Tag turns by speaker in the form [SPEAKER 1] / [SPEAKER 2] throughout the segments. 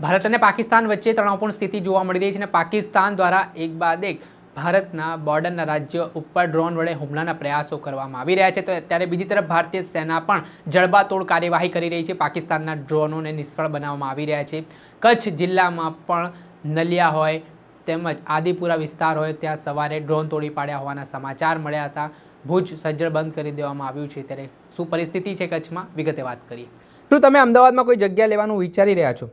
[SPEAKER 1] ભારત અને પાકિસ્તાન વચ્ચે તણાવપૂર્ણ સ્થિતિ જોવા મળી રહી છે અને પાકિસ્તાન દ્વારા એક બાદ એક ભારતના બોર્ડરના રાજ્ય ઉપર ડ્રોન વડે હુમલાના પ્રયાસો કરવામાં આવી રહ્યા છે. તો ત્યારે બીજી તરફ ભારતીય સેના પણ જડબાતોડ કાર્યવાહી કરી રહી છે. પાકિસ્તાનના ડ્રોનોને નિષ્ફળ બનાવવામાં આવી રહ્યા છે. કચ્છ જિલ્લામાં પણ નલિયા હોય તેમજ આદિપુરા વિસ્તાર હોય ત્યાં સવારે ડ્રોન તોડી પાડ્યા હોવાના સમાચાર મળ્યા હતા. ભુજ સજ્જડ બંધ કરી દેવામાં આવ્યું છે. ત્યારે શું પરિસ્થિતિ છે કચ્છમાં? વિગતે વાત કરીએ.
[SPEAKER 2] શું તમે અમદાવાદમાં કોઈ જગ્યા લેવાનું વિચારી રહ્યા છો?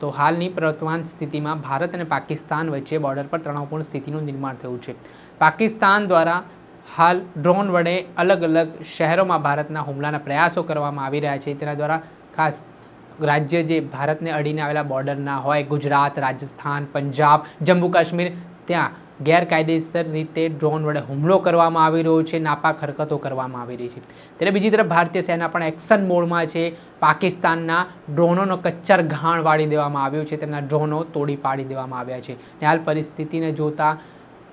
[SPEAKER 1] તો હાલની પ્રવર્તમાન સ્થિતિમાં ભારત અને પાકિસ્તાન વચ્ચે બોર્ડર પર તણાવપૂર્ણ સ્થિતિનું નિર્માણ થયું છે. પાકિસ્તાન દ્વારા હાલ ડ્રોન વડે અલગ અલગ શહેરોમાં ભારતના હુમલાના પ્રયાસો કરવામાં આવી રહ્યા છે. તેના દ્વારા ખાસ રાજ્ય જે ભારતને અડીને આવેલા બોર્ડરના હોય, ગુજરાત, રાજસ્થાન, પંજાબ, જમ્મુ કાશ્મીર, ત્યાં ગેરકાયદેસર રીતે ડ્રોન વડે હુમલો કરવામાં આવી રહ્યો છે, નાપાક હરકતો કરવામાં આવી રહી છે. ત્યારે બીજી તરફ ભારતીય સેના પણ એક્શન મોડમાં છે. પાકિસ્તાનના ડ્રોનોનો કચ્ચર ઘાણ વાળી દેવામાં આવ્યો છે, તેમના ડ્રોનો તોડી પાડી દેવામાં આવ્યા છે. અને હાલ પરિસ્થિતિને જોતા,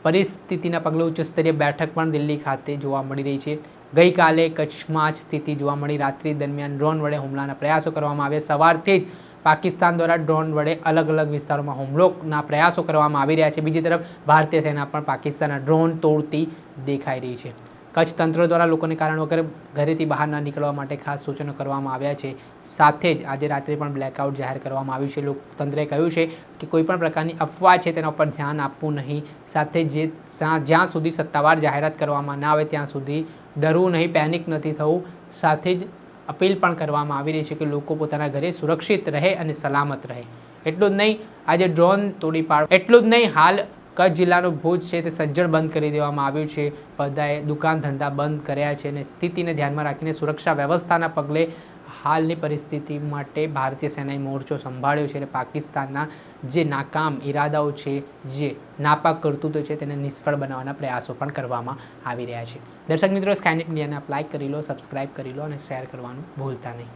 [SPEAKER 1] પરિસ્થિતિના પગલે ઉચ્ચસ્તરીય બેઠક પણ દિલ્હી ખાતે જોવા મળી રહી છે. ગઈકાલે કચ્છમાં જ સ્થિતિ જોવા મળી. રાત્રિ દરમિયાન ડ્રોન વડે હુમલાના પ્રયાસો કરવામાં આવ્યા. સવારથી જ પાકિસ્તાન દ્વારા ડ્રોન વડે અલગ અલગ વિસ્તારોમાં હુમલોના પ્રયાસો કરવામાં આવી રહ્યા છે. બીજી તરફ, ભારતીય સેના પણ પાકિસ્તાનના ડ્રોન તોડતી દેખાઈ રહી છે. કચ્છ તંત્ર દ્વારા લોકોને કારણ વગર ઘરેથી બહાર ન નીકળવા માટે ખાસ સૂચનો કરવામાં આવ્યા છે. સાથે જ આજે રાત્રે પણ બ્લેકઆઉટ જાહેર કરવામાં આવ્યું છે. તંત્રે કહ્યું છે કે કોઈ પણ પ્રકારની અફવા છે તેના ઉપર ધ્યાન આપવું નહીં. સાથે જે જ્યાં સુધી સત્તાવાર જાહેરાત કરવામાં ના આવે, ત્યાં સુધી ડરવું નહીં પેનિક નથી થવું. સાથે જ અપીલ પણ કરવામાં આવી રહી છે કે લોકો પોતાના ઘરે સુરક્ષિત રહે અને સલામત રહે. એટલું જ નહીં, આજે ડ્રોન તોડી પાડ એટલું જ નહીં, હાલ કચ્છ જિલ્લાનું ભુજ છે તે સજ્જડ બંધ કરી દેવામાં આવ્યું છે. બધાએ દુકાન ધંધા બંધ કર્યા છે અને સ્થિતિને ધ્યાનમાં રાખીને સુરક્ષા વ્યવસ્થાના પગલે હાલની પરિસ્થિતિ માટે ભારતીય સેનાએ મોરચો સંભાળ્યો છે અને પાકિસ્તાનના જે નાકામ ઈરાદાઓ છે, જે નાપાક કરતૂતો છે, તેને નિષ્ફળ બનાવવાના પ્રયાસો પણ કરવામાં આવી રહ્યા છે. દર્શક મિત્રો સ્કાયનેટ ઇન્ડિયાને આપ કરી લો સબસ્ક્રાઇબ કરી લો અને શેર કરવાનું ભૂલતા નહીં.